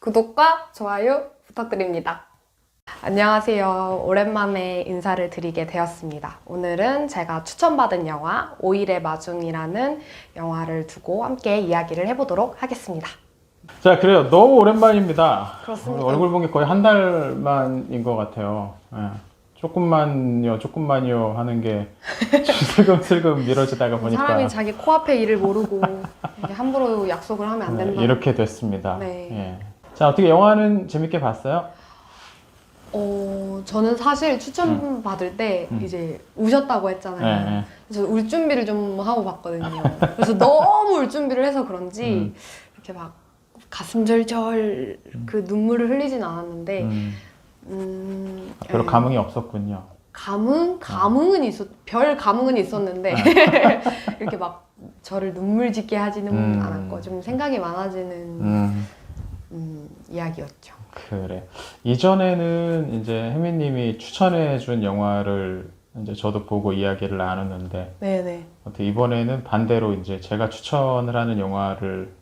구독과 좋아요 부탁드립니다. 안녕하세요. 오랜만에 인사를 드리게 되었습니다. 오늘은 제가 추천받은 영화 오일의 마중이라는 영화를 두고 함께 이야기를 해보도록 하겠습니다. 자, 그래요. 너무 오랜만입니다. 그렇습니다. 얼굴 본 게 거의 한 달만인 것 같아요. 예. 조금만요, 조금만요 하는 게 슬금슬금 미뤄지다가 보니까 사람이 자기 코앞의 일을 모르고 이렇게 함부로 약속을 하면 안 네, 된다. 이렇게 됐습니다. 네. 예. 자, 어떻게 영화는 재밌게 봤어요? 어, 저는 사실 추천 받을 때 음. 이제 우셨다고 예, 했잖아요. 예. 그래서 울 준비를 좀 하고 봤거든요. 그래서 너무 울 준비를 해서 그런지 음. 이렇게 막 가슴 절절 그 눈물을 흘리진 않았는데 음, 음, 별로 예. 감흥이 없었군요. 감흥 감흥은 있었 별 감흥은 있었는데 네. 이렇게 막 저를 눈물 짓게 하지는 음. 않았고 좀 생각이 많아지는 음, 음, 이야기였죠. 그래. 이전에는 이제 혜미님이 추천해준 영화를 이제 저도 보고 이야기를 나눴는데 네네. 어떻게 이번에는 반대로 이제 제가 추천을 하는 영화를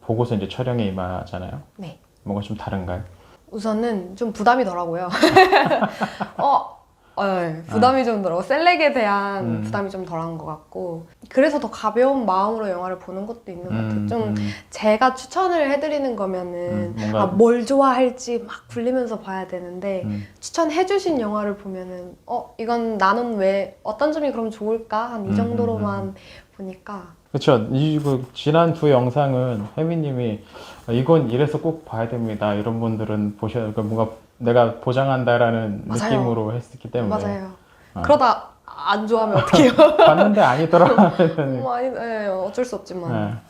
보고서 이제 촬영에 임하잖아요. 네. 뭔가 좀 다른가요? 우선은 좀 부담이더라고요. 어, 어, 네. 부담이 좀 덜하고 셀렉에 대한 음. 부담이 좀 덜한 것 같고 그래서 더 가벼운 마음으로 영화를 보는 것도 있는 것 같아요. 좀 음, 제가 추천을 해드리는 거면은 음, 뭔가- 아, 뭘 좋아할지 막 굴리면서 봐야 되는데 음, 추천해주신 영화를 보면은 어 이건 나는 왜 어떤 점이 그럼 좋을까 한이 음, 정도로만 음, 보니까 그렇죠. 이 그, 지난 두 영상은 혜미님이 아, 이건 이래서 꼭 봐야 됩니다. 이런 분들은 보셔야 그러니까 뭔가 내가 보장한다라는 맞아요. 느낌으로 했기 때문에 맞아요. 아. 그러다 안 좋아하면 어떡해요? 봤는데 아니더라. 뭐 아니 예, 어쩔 수 없지만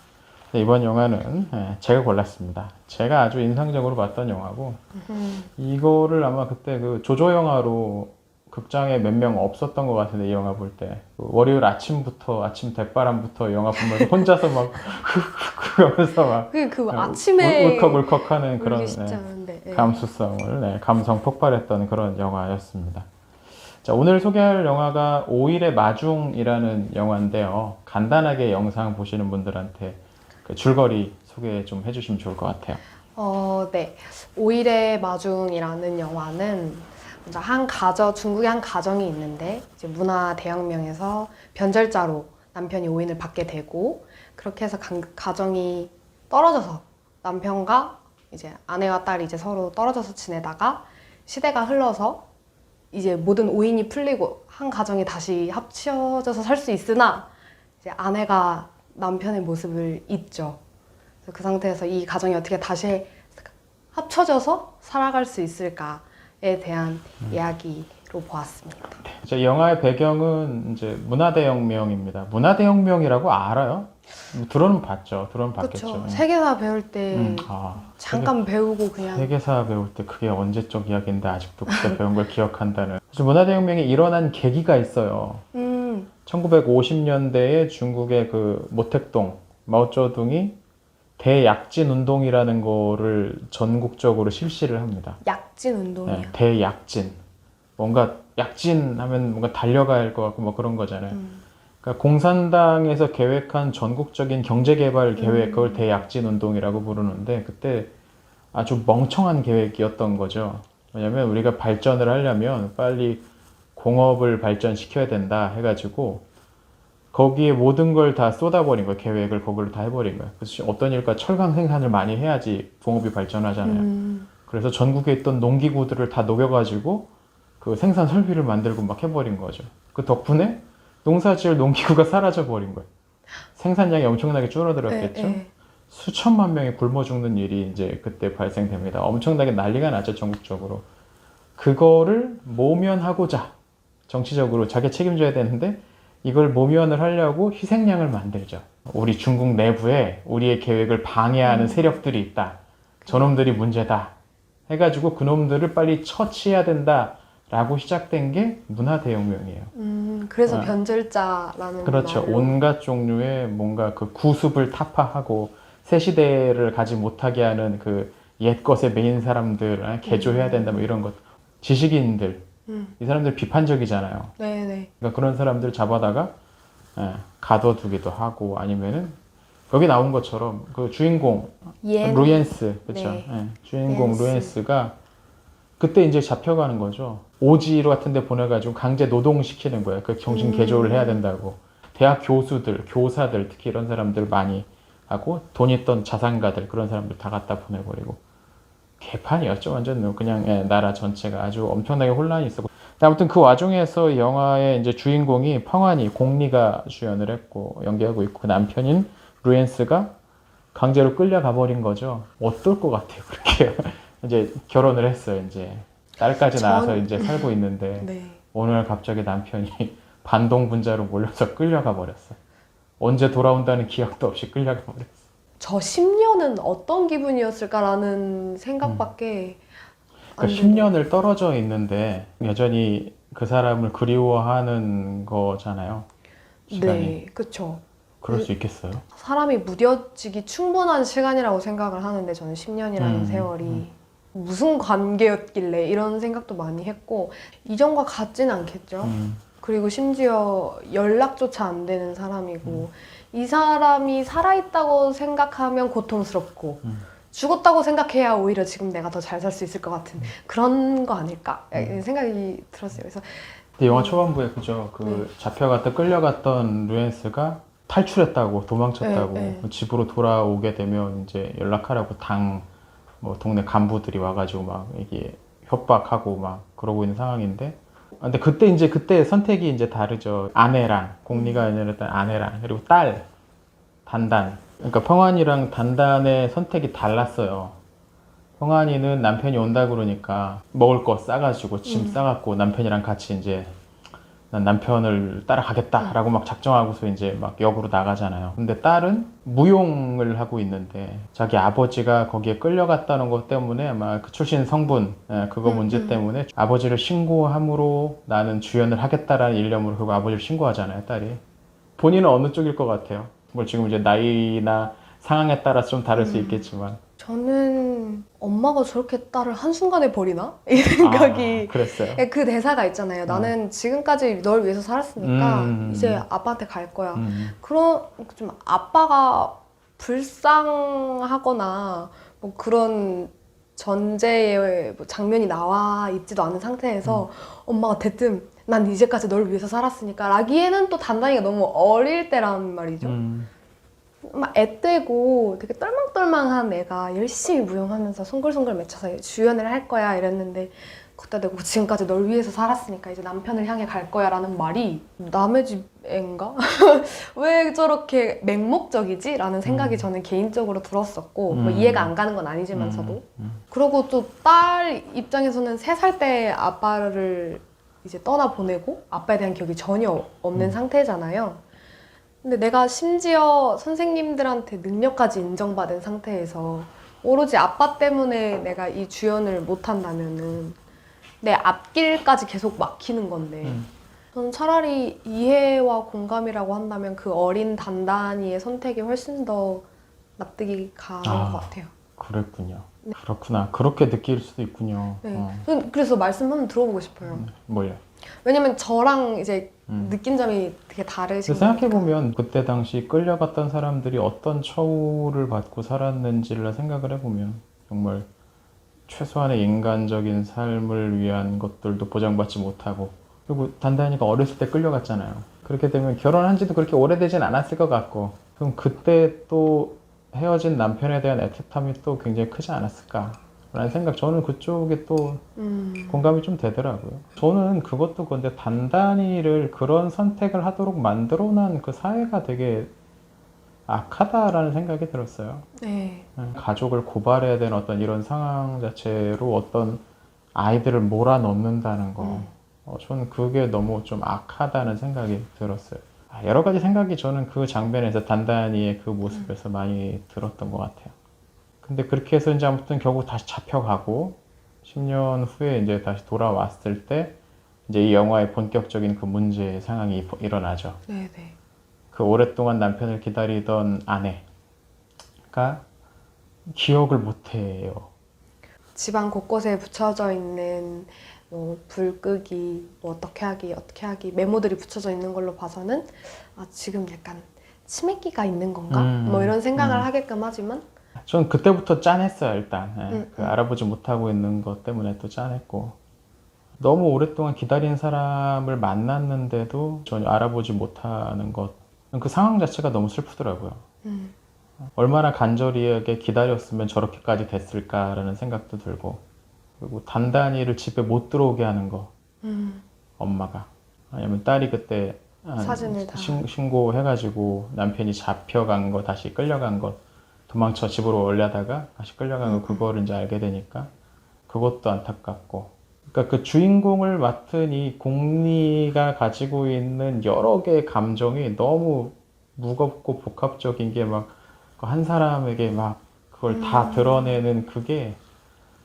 네. 이번 영화는 예, 제가 골랐습니다. 제가 아주 인상적으로 봤던 영화고 음, 이거를 아마 그때 그 조조 영화로 극장에 몇 명 없었던 것 같은데 이 영화 볼 때. 그 월요일 아침부터 아침 대바람부터 영화 보면서 혼자서 막 하면서 막 그, 그 울- 아침에 울컥 울컥하는 그런 울기 쉽지 네, 예. 감수성을 네, 감성 폭발했던 그런 영화였습니다. 자 오늘 소개할 영화가 오일의 마중이라는 영화인데요. 간단하게 영상 보시는 분들한테 그 줄거리 소개 좀 해주시면 좋을 것 같아요. 어, 네. 오일의 마중이라는 영화는 한 가정, 중국의 한 가정이 있는데 이제 문화 대혁명에서 변절자로 남편이 오인을 받게 되고 그렇게 해서 간- 가정이 떨어져서 남편과 이제 아내와 딸이 이제 서로 떨어져서 지내다가 시대가 흘러서 이제 모든 오인이 풀리고 한 가정이 다시 합쳐져서 살 수 있으나 이제 아내가 남편의 모습을 잊죠. 그 상태에서 이 가정이 어떻게 다시 합쳐져서 살아갈 수 있을까에 대한 이야기로 보았습니다. 자, 이 영화의 배경은 이제 문화대혁명입니다. 문화대혁명이라고 알아요? 들어는 봤죠. 들어는 봤겠죠. 그렇죠. 세계사 배울 때 음, 아, 잠깐 배우고 그냥 세계사 배울 때 그게 언제적 이야기인데 아직도 그때 배운 걸 기억한다는. 그래서 문화대혁명이 일어난 계기가 있어요. 음, 1950년대에 중국의 그 모택동 마오쩌둥이 대약진 운동이라는 거를 전국적으로 실시를 합니다. 약진 운동이요. 네, 대약진. 뭔가 약진 하면 뭔가 달려갈 것 같고 뭐 그런 거잖아요. 음, 그러니까 공산당에서 계획한 전국적인 경제개발 계획 음. 그걸 대약진 운동이라고 부르는데 그때 아주 멍청한 계획이었던 거죠. 왜냐하면 우리가 발전을 하려면 빨리 공업을 발전시켜야 된다 해가지고 거기에 모든 걸 다 쏟아버린 거예요. 계획을 거기를 다 해버린 거예요. 그래서 어떤 일과 철강 생산을 많이 해야지 공업이 발전하잖아요. 음, 그래서 전국에 있던 농기구들을 다 녹여가지고 그 생산 설비를 만들고 막 해버린 거죠. 그 덕분에 농사지을 농기구가 사라져 버린 거예요. 생산량이 엄청나게 줄어들었겠죠. 예, 예. 수천만 명이 굶어 죽는 일이 이제 그때 발생됩니다. 엄청나게 난리가 났죠, 전국적으로. 그거를 모면하고자 정치적으로 자기 책임져야 되는데 이걸 모면을 하려고 희생양을 만들죠. 우리 중국 내부에 우리의 계획을 방해하는 음. 세력들이 있다. 저놈들이 문제다. 해가지고 그놈들을 빨리 처치해야 된다 라고 시작된 게 문화대혁명이에요. 음, 그래서 아. 변절자라는 그렇죠. 말로. 온갖 종류의 뭔가 그 구습을 타파하고 새 시대를 가지 못하게 하는 그 옛것에 매인 사람들 아, 개조해야 된다 뭐 이런 것. 지식인들 음. 이 사람들 비판적이잖아요. 네네. 그러니까 그런 사람들 잡아다가 예, 가둬두기도 하고 아니면은 여기 나온 것처럼 그 주인공 예. 루엔스 그렇죠. 네. 예, 주인공 루엔스. 루엔스가 그때 이제 잡혀가는 거죠. 오지 같은데 보내가지고 강제 노동시키는 거예요. 그 정신 개조를 음. 해야 된다고. 대학 교수들, 교사들 특히 이런 사람들 많이 하고 돈 있던 자산가들 그런 사람들 다 갖다 보내버리고 개판이었죠. 완전 그냥 예, 나라 전체가 아주 엄청나게 혼란이 있었고. 아무튼 그 와중에서 영화의 이제 주인공이 평안이 공리가 주연을 했고 연기하고 있고 그 남편인 루엔스가 강제로 끌려가 버린 거죠. 어떨 것 같아요, 그렇게. 이제 결혼을 했어요, 이제. 딸까지 전- 낳아서 이제 살고 있는데, 네. 어느 날 갑자기 남편이 반동 분자로 몰려서 끌려가 버렸어. 언제 돌아온다는 기약도 없이 끌려가 버렸어. 저 10년은 어떤 기분이었을까라는 생각밖에 안 그러니까 드네요. 10년을 떨어져 있는데, 여전히 그 사람을 그리워하는 거잖아요. 시간이. 네, 그쵸. 그럴 수 있겠어요? 사람이 무뎌지기 충분한 시간이라고 생각을 하는데 저는 10년이라는 음, 세월이 음. 무슨 관계였길래 이런 생각도 많이 했고 이전과 같진 않겠죠. 음, 그리고 심지어 연락조차 안 되는 사람이고 이 사람이 살아있다고 생각하면 고통스럽고 음. 죽었다고 생각해야 오히려 지금 내가 더 잘 살 수 있을 것 같은 그런 거 아닐까 음. 생각이 들었어요. 그래서 근데 영화 초반부에 그죠? 그 네. 잡혀갔다 끌려갔던 루엔스가 탈출했다고 도망쳤다고 네, 집으로 돌아오게 되면 이제 연락하라고 당 뭐 동네 간부들이 와가지고 막 이게 협박하고 막 그러고 있는 상황인데 아, 근데 그때 이제 그때 선택이 이제 다르죠. 아내랑 공리가 아니라 아내랑 그리고 딸 단단. 그러니까 평안이랑 단단의 선택이 달랐어요. 평안이는 남편이 온다 그러니까 먹을 거 싸가지고 짐 음. 싸갖고 남편이랑 같이 이제 난 남편을 따라가겠다라고 막 작정하고서 이제 막 역으로 나가잖아요. 근데 딸은 무용을 하고 있는데 자기 아버지가 거기에 끌려갔다는 것 때문에 아마 그 출신 성분 예, 그거 음, 문제 음. 때문에 아버지를 신고함으로 나는 주연을 하겠다라는 일념으로 결국 아버지를 신고하잖아요, 딸이. 본인은 어느 쪽일 것 같아요? 뭐 지금 이제 나이나 상황에 따라서 좀 다를 수 음. 있겠지만 저는 엄마가 저렇게 딸을 한순간에 버리나? 이 생각이 아, 그랬어요. 그 대사가 있잖아요. 나는 지금까지 널 위해서 살았으니까 음. 이제 아빠한테 갈 거야. 음, 그런 좀 아빠가 불쌍하거나 뭐 그런 전제의 뭐 장면이 나와 있지도 않은 상태에서 엄마가 대뜸 난 이제까지 널 위해서 살았으니까 라기에는 또 단단히가 너무 어릴 때란 말이죠. 음, 막 애떼고 되게 똘망똘망한 애가 열심히 무용하면서 송글송글 맺혀서 주연을 할 거야 이랬는데 그때 내가 지금까지 널 위해서 살았으니까 이제 남편을 향해 갈 거야 라는 말이 남의 집 애인가? 왜 저렇게 맹목적이지? 라는 생각이 음. 저는 개인적으로 들었었고 뭐 음. 이해가 안 가는 건 아니지만서도 음, 음. 그리고 또 딸 입장에서는 세 살 때 아빠를 이제 떠나 보내고 아빠에 대한 기억이 전혀 없는 음. 상태잖아요. 근데 내가 심지어 선생님들한테 능력까지 인정받은 상태에서 오로지 아빠 때문에 내가 이 주연을 못 한다면은 내 앞길까지 계속 막히는 건데 음. 저는 차라리 이해와 공감이라고 한다면 그 어린 단단이의 선택이 훨씬 더 납득이 가는 아. 것 같아요. 그랬군요. 그렇구나. 그렇게 느낄 수도 있군요. 네. 어, 그래서 말씀 한번 들어보고 싶어요. 뭘요? 왜냐면 저랑 이제 음. 느낀 점이 되게 다르신 생각해 거니까. 보면 그때 당시 끌려갔던 사람들이 어떤 처우를 받고 살았는지를 생각을 해보면 정말 최소한의 인간적인 삶을 위한 것들도 보장받지 못하고 그리고 단단히가 어렸을 때 끌려갔잖아요. 그렇게 되면 결혼한 지도 그렇게 오래되진 않았을 것 같고 그럼 그때 또 헤어진 남편에 대한 애틋함이 또 굉장히 크지 않았을까? 라는 생각 저는 그쪽에 또 음. 공감이 좀 되더라고요. 저는 그것도 근데 단단히를 그런 선택을 하도록 만들어놓은 그 사회가 되게 악하다라는 생각이 들었어요. 네. 가족을 고발해야 되는 어떤 이런 상황 자체로 어떤 아이들을 몰아넣는다는 거. 음. 어, 저는 그게 너무 좀 악하다는 생각이 들었어요. 아, 여러 가지 생각이 저는 그 장면에서 단단히의 그 모습에서 많이 들었던 것 같아요. 근데 그렇게 해서 이제 아무튼 결국 다시 잡혀가고 10년 후에 이제 다시 돌아왔을 때 이제 이 영화의 본격적인 그 문제 상황이 일- 일어나죠. 네, 네. 그 오랫동안 남편을 기다리던 아내가 기억을 못해요. 집안 곳곳에 붙여져 있는 뭐 불 끄기, 뭐 어떻게 하기, 어떻게 하기 메모들이 붙여져 있는 걸로 봐서는 아 지금 약간 치매기가 있는 건가? 음, 뭐 이런 생각을 음. 하게끔 하지만 전 그때부터 짠했어요 일단. 예, 음, 그 음. 알아보지 못하고 있는 것 때문에 또 짠했고. 너무 오랫동안 기다린 사람을 만났는데도 전혀 알아보지 못하는 것. 그 상황 자체가 너무 슬프더라고요. 음, 얼마나 간절하게 기다렸으면 저렇게까지 됐을까라는 생각도 들고 그리고 단단히를 집에 못 들어오게 하는 거 음, 엄마가. 아니면 딸이 그때 한 사진을 다. 신, 신고해가지고 남편이 잡혀간 거 다시 끌려간 거 도망쳐 집으로 올려다가 다시 끌려간 음, 거 그거를 이제 알게 되니까 그것도 안타깝고 그러니까 그 주인공을 맡은 이 공리가 가지고 있는 여러 개의 감정이 너무 무겁고 복합적인 게 막 한 사람에게 막 그걸 다 음. 드러내는 그게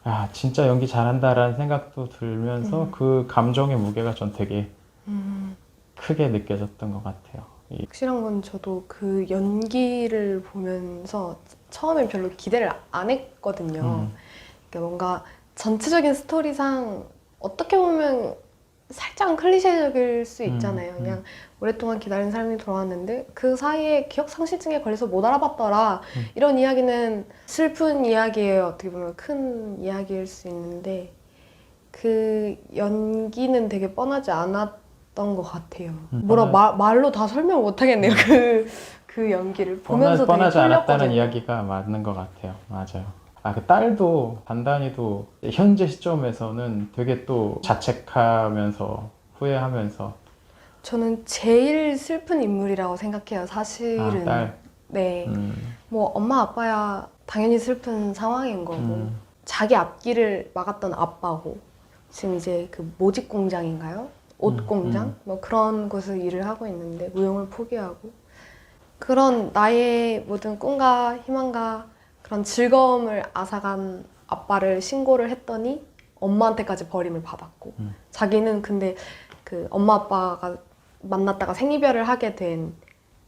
아 진짜 연기 잘한다라는 생각도 들면서 음. 그 감정의 무게가 전 되게 음. 크게 느껴졌던 것 같아요. 이- 확실한 건 저도 그 연기를 보면서 처음엔 별로 기대를 안 했거든요. 음, 그러니까 뭔가 전체적인 스토리상 어떻게 보면 살짝 클리셰적일 수 있잖아요. 음, 그냥 오랫동안 기다린 사람이 돌아왔는데 그 사이에 기억 상실증에 걸려서 못 알아봤더라. 음. 이런 이야기는 슬픈 이야기예요. 어떻게 보면 큰 이야기일 수 있는데 그 연기는 되게 뻔하지 않았던 것 같아요. 음, 뭐라 말, 말로 다 설명 못 하겠네요. 그, 그 연기를 보면서 뻔하, 지 않았다는. 이야기가 맞는 것 같아요. 맞아요. 아, 그 딸도 단단히도 현재 시점에서는 되게 또 자책하면서 후회하면서 저는 제일 슬픈 인물이라고 생각해요. 사실은. 아, 딸. 네. 음, 뭐 엄마 아빠야 당연히 슬픈 상황인 거고 음, 자기 앞길을 막았던 아빠고 지금 이제 그 모직 공장인가요? 옷 음, 공장? 음. 뭐 그런 곳을 일을 하고 있는데 무용을 포기하고 그런 나의 모든 꿈과 희망과 그런 즐거움을 앗아간 아빠를 신고를 했더니 엄마한테까지 버림을 받았고 음. 자기는 근데 그 엄마 아빠가 만났다가 생이별을 하게 된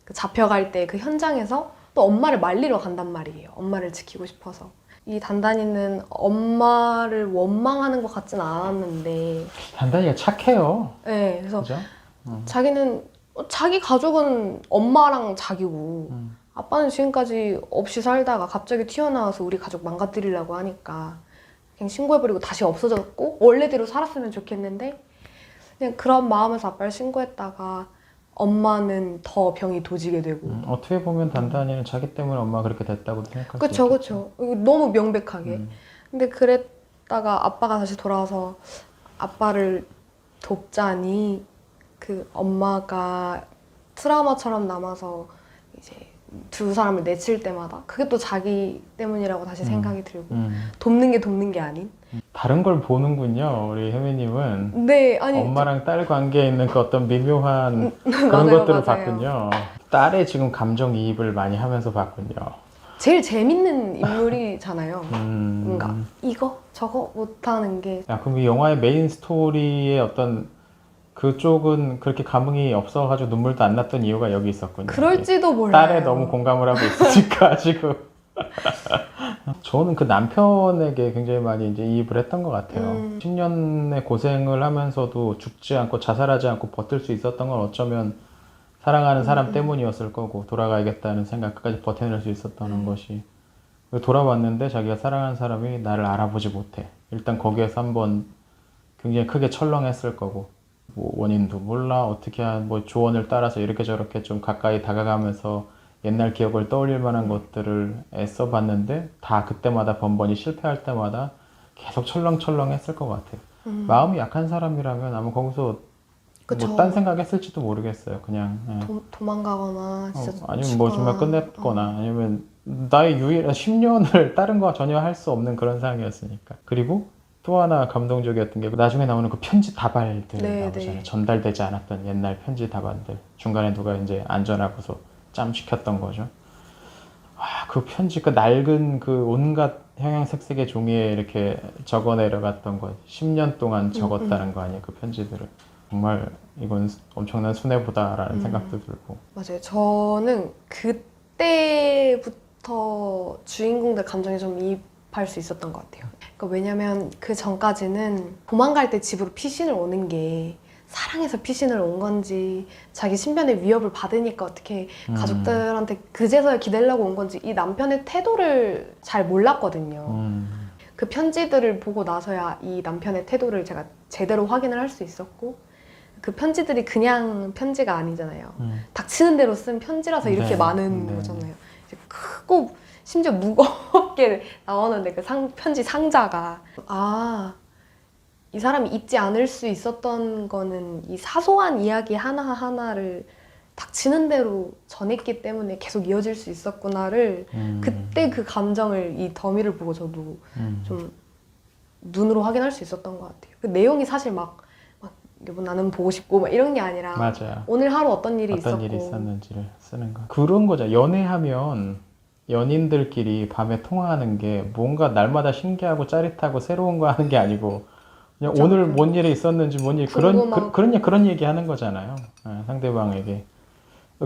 그 잡혀갈 때 그 현장에서 또 엄마를 말리러 간단 말이에요. 엄마를 지키고 싶어서. 이 단단이는 엄마를 원망하는 것 같진 않았는데, 단단히가 착해요. 네, 그래서 그죠? 음, 자기는 어, 자기 가족은 엄마랑 자기고 음, 아빠는 지금까지 없이 살다가 갑자기 튀어나와서 우리 가족 망가뜨리려고 하니까 그냥 신고해버리고 다시 없어졌고 원래대로 살았으면 좋겠는데 그냥 그런 마음에서 아빠를 신고했다가 엄마는 더 병이 도지게 되고. 음, 어떻게 보면 단단히는 자기 때문에 엄마가 그렇게 됐다고 생각할 그쵸 수 그쵸. 너무 명백하게. 음, 근데 그랬다가 아빠가 다시 돌아와서 아빠를 돕자니 그 엄마가 트라우마처럼 남아서 이제 두 사람을 내칠 때마다 그게 또 자기 때문이라고 다시 음. 생각이 들고 음. 돕는 게 돕는 게 아닌 다른 걸 보는군요. 우리 혜미님은 네 아니 엄마랑 딸 관계에 있는 그 어떤 미묘한 그런 맞아요, 것들을 맞아요. 봤군요. 딸의 지금 감정 이입을 많이 하면서 봤군요. 제일 재밌는 인물이잖아요 음. 뭔가 이거 저거 못하는 게 야, 그럼 이 영화의 메인 스토리의 어떤 그쪽은 그렇게 감흥이 없어가지고 눈물도 안 났던 이유가 여기 있었군요. 그럴지도 몰라요 딸에 너무 공감을 하고 있으니까 지금. 저는 그 남편에게 굉장히 많이 이제 이입을 했던 것 같아요. 음. 10년의 고생을 하면서도 죽지 않고 자살하지 않고 버틸 수 있었던 건 어쩌면 사랑하는 사람 음. 때문이었을 거고 돌아가야겠다는 생각 끝까지 버텨낼 수 있었다는 음. 것이 돌아왔는데 자기가 사랑하는 사람이 나를 알아보지 못해. 일단 거기에서 한번 굉장히 크게 철렁했을 거고 뭐 원인도 몰라 어떻게 한 뭐 조언을 따라서 이렇게 저렇게 좀 가까이 다가가면서 옛날 기억을 떠올릴 만한 것들을 애써 봤는데 다 그때마다 번번이 실패할 때마다 계속 철렁철렁 했을 것 같아요. 음. 마음이 약한 사람이라면 아마 거기서. 뭐 딴 생각 했을지도 모르겠어요. 그냥 예. 도, 도망가거나 어, 진짜 아니면 뭐 정말 죽거나. 끝냈거나 아니면 나의 유일 10년을 다른 거와 전혀 할 수 없는 그런 상황이었으니까 그리고 또 하나 감동적이었던 게 나중에 나오는 그 편지 다발들 네, 나오잖아요 네. 전달되지 않았던 옛날 편지 다발들 중간에 누가 이제 안전하고서 짬 시켰던 거죠 아 그 편지 그 낡은 그 온갖 형형색색의 종이에 이렇게 적어 내려갔던 거 10년 동안 적었다는 거 아니에요 그 편지들을 정말 이건 엄청난 순애보다라는 음. 생각도 들고 맞아요. 저는 그때부터 주인공들 감정에 좀 이입할 수 있었던 것 같아요. 그러니까 왜냐면 그 전까지는 도망갈 때 집으로 피신을 오는 게 사랑해서 피신을 온 건지 자기 신변의 위협을 받으니까 어떻게 음. 가족들한테 그제서야 기대려고 온 건지 이 남편의 태도를 잘 몰랐거든요. 음. 그 편지들을 보고 나서야 이 남편의 태도를 제가 제대로 확인을 할 수 있었고 그 편지들이 그냥 편지가 아니잖아요. 음. 닥치는 대로 쓴 편지라서 이렇게 네, 많은 네. 거잖아요. 이제 크고 심지어 무겁게 나오는데 그 상, 편지 상자가 아, 이 사람이 잊지 않을 수 있었던 거는 이 사소한 이야기 하나하나를 닥치는 대로 전했기 때문에 계속 이어질 수 있었구나를 음. 그때 그 감정을 이 더미를 보고 저도 음. 좀 눈으로 확인할 수 있었던 것 같아요. 그 내용이 사실 막, 막 여보 나는 보고 싶고 막 이런 게 아니라 맞아요. 오늘 하루 어떤 일이 어떤 있었고 일이 있었는지를 쓰는 거. 그런 거죠. 연애하면 연인들끼리 밤에 통화하는 게 뭔가 날마다 신기하고 짜릿하고 새로운 거 하는 게 아니고 그냥 그쵸. 오늘 뭔 일이 있었는지 뭔 일 그런 궁금하고. 그, 런 그런 얘기 하는 거잖아요. 예, 상대방에게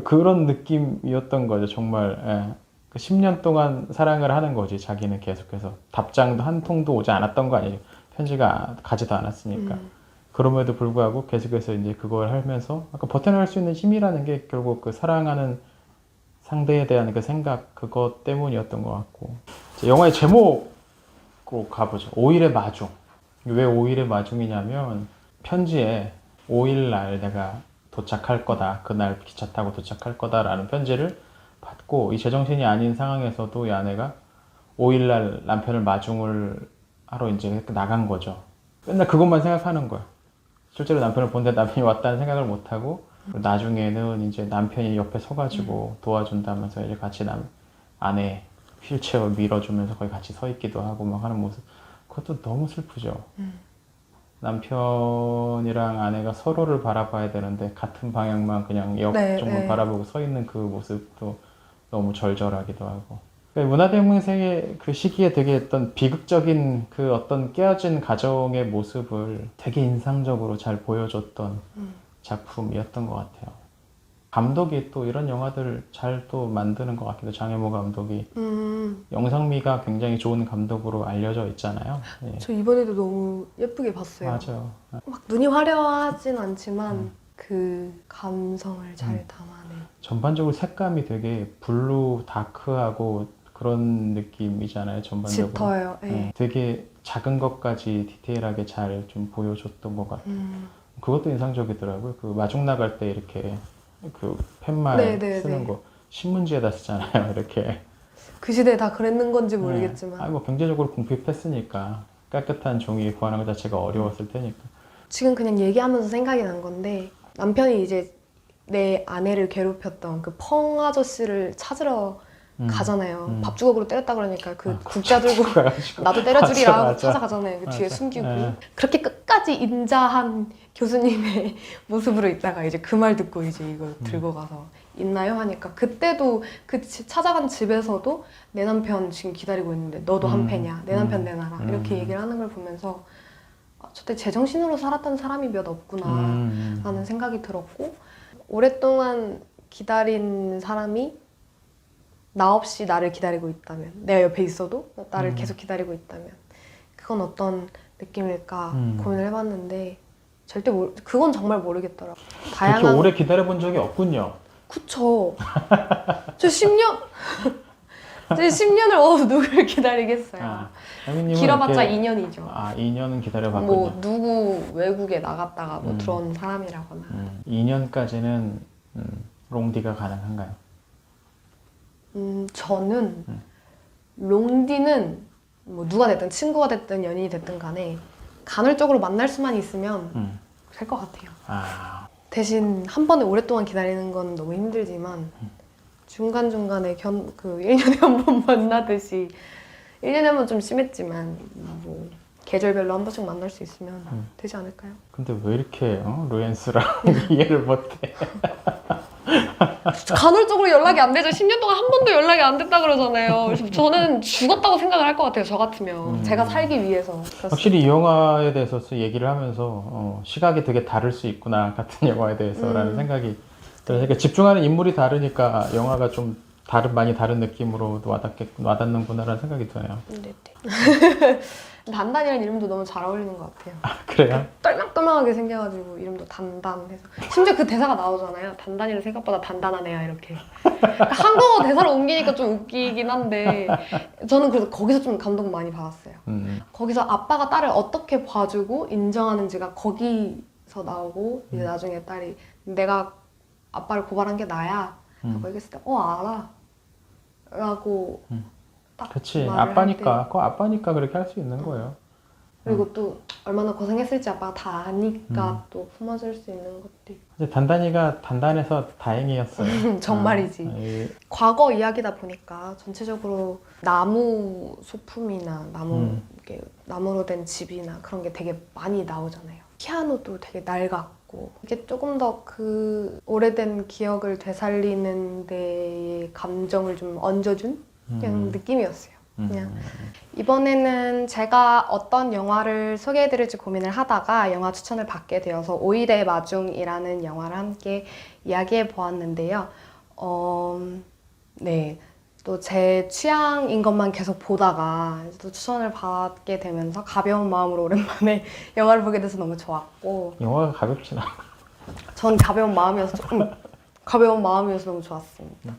그런 느낌이었던 거죠. 정말 예. 그 10년 동안 사랑을 하는 거지. 자기는 계속해서 답장도 한 통도 오지 않았던 거 아니에요. 편지가 가지도 않았으니까. 음, 그럼에도 불구하고 계속해서 이제 그걸 하면서 아까 버텨낼 수 있는 힘이라는 게 결국 그 사랑하는 상대에 대한 그 생각 그것 때문이었던 것 같고 영화의 제목으로 가보죠. 5일의 마중. 왜 5일의 마중이냐면 편지에 5일 날 내가 도착할 거다. 그날 기차 타고 도착할 거다라는 편지를 받고 이 제정신이 아닌 상황에서도 이 아내가 5일 날 남편을 마중을 하러 이제 나간 거죠. 맨날 그것만 생각하는 거야. 실제로 남편을 본데 남편이 왔다는 생각을 못 하고 나중에는 이제 남편이 옆에 서가지고 도와준다면서 이제 같이 남 아내 휠체어 밀어주면서 거기 같이 서 있기도 하고 막 하는 모습 그것도 너무 슬프죠. 음. 남편이랑 아내가 서로를 바라봐야 되는데 같은 방향만 그냥 역 네, 쪽만 네. 바라보고 서 있는 그 모습도 너무 절절하기도 하고 그러니까 문화대혁명의 그 시기에 되게 어떤 비극적인 그 어떤 깨어진 가정의 모습을 되게 인상적으로 잘 보여줬던 음. 작품이었던 것 같아요. 감독이 또 이런 영화들을 잘 또 만드는 것 같기도 장혜모 감독이 음, 영상미가 굉장히 좋은 감독으로 알려져 있잖아요. 예. 저 이번에도 너무 예쁘게 봤어요. 맞아요. 막 눈이 화려하진 않지만 음. 그 감성을 잘 음. 담아내. 전반적으로 색감이 되게 블루 다크하고 그런 느낌이잖아요. 전반적으로. 짙어요. 예. 네, 되게 작은 것까지 디테일하게 잘 좀 보여줬던 것 같아요. 음, 그것도 인상적이더라고요. 그 마중 나갈 때 이렇게 그 팻말 네, 네, 쓰는 네. 거 신문지에다 쓰잖아요. 이렇게. 그 시대에 다 그랬는 건지 모르겠지만 네. 아니 뭐 경제적으로 궁핍했으니까 깨끗한 종이 구하는 것 자체가 어려웠을 테니까. 지금 그냥 얘기하면서 생각이 난 건데 남편이 이제 내 아내를 괴롭혔던 그 펑 아저씨를 찾으러 음. 가잖아요. 음. 밥 주걱으로 때렸다 그러니까 그 아, 국자 들고. 나도 때려주리라 맞아. 찾아가잖아요. 그 뒤에. 숨기고 네. 그렇게 끝까지 인자한 교수님의 모습으로 있다가 이제 그 말 듣고 이제 이걸 음. 들고 가서 있나요 하니까 그때도 그 지- 찾아간 집에서도 내 남편 지금 기다리고 있는데 너도 음. 한패냐 내 남편 음. 내놔라 음. 이렇게 얘기를 하는 걸 보면서 아, 저때 제정신으로 살았던 사람이 몇 없구나 음, 음. 라는 생각이 들었고 오랫동안 기다린 사람이 나 없이 나를 기다리고 있다면 내가 옆에 있어도 나를 음. 계속 기다리고 있다면 그건 어떤 느낌일까 음. 고민을 해봤는데 절대 모르, 그건 정말 모르겠더라고 그렇게 다양한 오래 기다려본 적이 없군요. 그쵸 저 10년 저 10년을 어 누굴 기다리겠어요 아, 혜민님은 길어봤자 이렇게- 2년이죠 아, 2년은 기다려봤군요. 뭐 누구 외국에 나갔다가 뭐 음. 들어온 사람이라거나 음, 2년까지는 음, 롱디가 가능한가요? 음, 저는 음. 롱디는 뭐 누가 됐든 친구가 됐든 연인이 됐든 간에 간헐적으로 만날 수만 있으면 음. 될 것 같아요. 아, 대신 한 번에 오랫동안 기다리는 건 너무 힘들지만 중간 중간에 견, 그 1년에 한 번 만나듯이 1년에 한 번 좀 심했지만 뭐 계절별로 한 번씩 만날 수 있으면 음. 되지 않을까요? 근데 왜 이렇게 어? 로엔스랑 이해를 못해? 간헐적으로 연락이 안 되죠. 10년 동안 한 번도 연락이 안 됐다 그러잖아요. 그래서 저는 죽었다고 생각을 할 것 같아요. 저 같으면 음. 제가 살기 위해서. 그렇습니다. 확실히 이 영화에 대해서 얘기를 하면서 어, 시각이 되게 다를 수 있구나 같은 영화에 대해서라는 음. 생각이. 그러니까 집중하는 인물이 다르니까 영화가 좀 다른 많이 다른 느낌으로 와닿겠 와닿는구나라는 생각이 드네요. 네, 네. 단단이라는 이름도 너무 잘 어울리는 것 같아요. 그래요? 떨망떨망하게 생겨가지고 이름도 단단해서 심지어 그 대사가 나오잖아요. 단단이는 생각보다 단단하네요 이렇게. 그러니까 한국어 대사로 옮기니까 좀 웃기긴 한데 저는 그래서 거기서 좀 감동 많이 받았어요. 음, 거기서 아빠가 딸을 어떻게 봐주고 인정하는지가 거기서 나오고 이제 음. 나중에 딸이 내가 아빠를 고발한 게 나야 음. 라고 얘기했을 때 어 알아 라고 음. 딱 그치 말을 아빠니까 그거 아빠니까 그렇게 할 수 있는 거예요. 그리고 또 얼마나 고생했을지 아빠가 다 아니까 음. 또 품어줄 수 있는 것도 이제 단단이가 단단해서 다행이었어요. 정말이지 아, 이- 과거 이야기다 보니까 전체적으로 나무 소품이나 나무 음. 이렇게 나무로 된 집이나 그런 게 되게 많이 나오잖아요. 피아노도 되게 낡았고 이게 조금 더 그 오래된 기억을 되살리는 데에 감정을 좀 얹어준 그냥 음, 느낌이었어요. 음, 그냥 이번에는 제가 어떤 영화를 소개해드릴지 고민을 하다가 영화 추천을 받게 되어서 오일의 마중이라는 영화를 함께 이야기해 보았는데요. 어, 네. 또 제 취향인 것만 계속 보다가 또 추천을 받게 되면서 가벼운 마음으로 오랜만에 영화를 보게 돼서 너무 좋았고 영화가 가볍진 않아. 전 가벼운 마음이어서 조금 가벼운 마음이어서 너무 좋았습니다.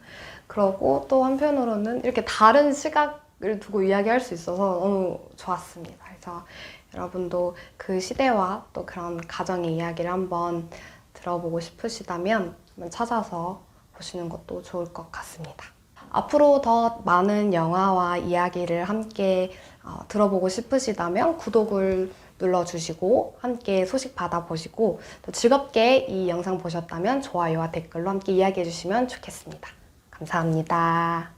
그러고 또 한편으로는 이렇게 다른 시각을 두고 이야기할 수 있어서 너무 좋았습니다. 그래서 여러분도 그 시대와 또 그런 가정의 이야기를 한번 들어보고 싶으시다면 한번 찾아서 보시는 것도 좋을 것 같습니다. 앞으로 더 많은 영화와 이야기를 함께 어, 들어보고 싶으시다면 구독을 눌러주시고 함께 소식 받아보시고 또 즐겁게 이 영상 보셨다면 좋아요와 댓글로 함께 이야기해 주시면 좋겠습니다. 감사합니다.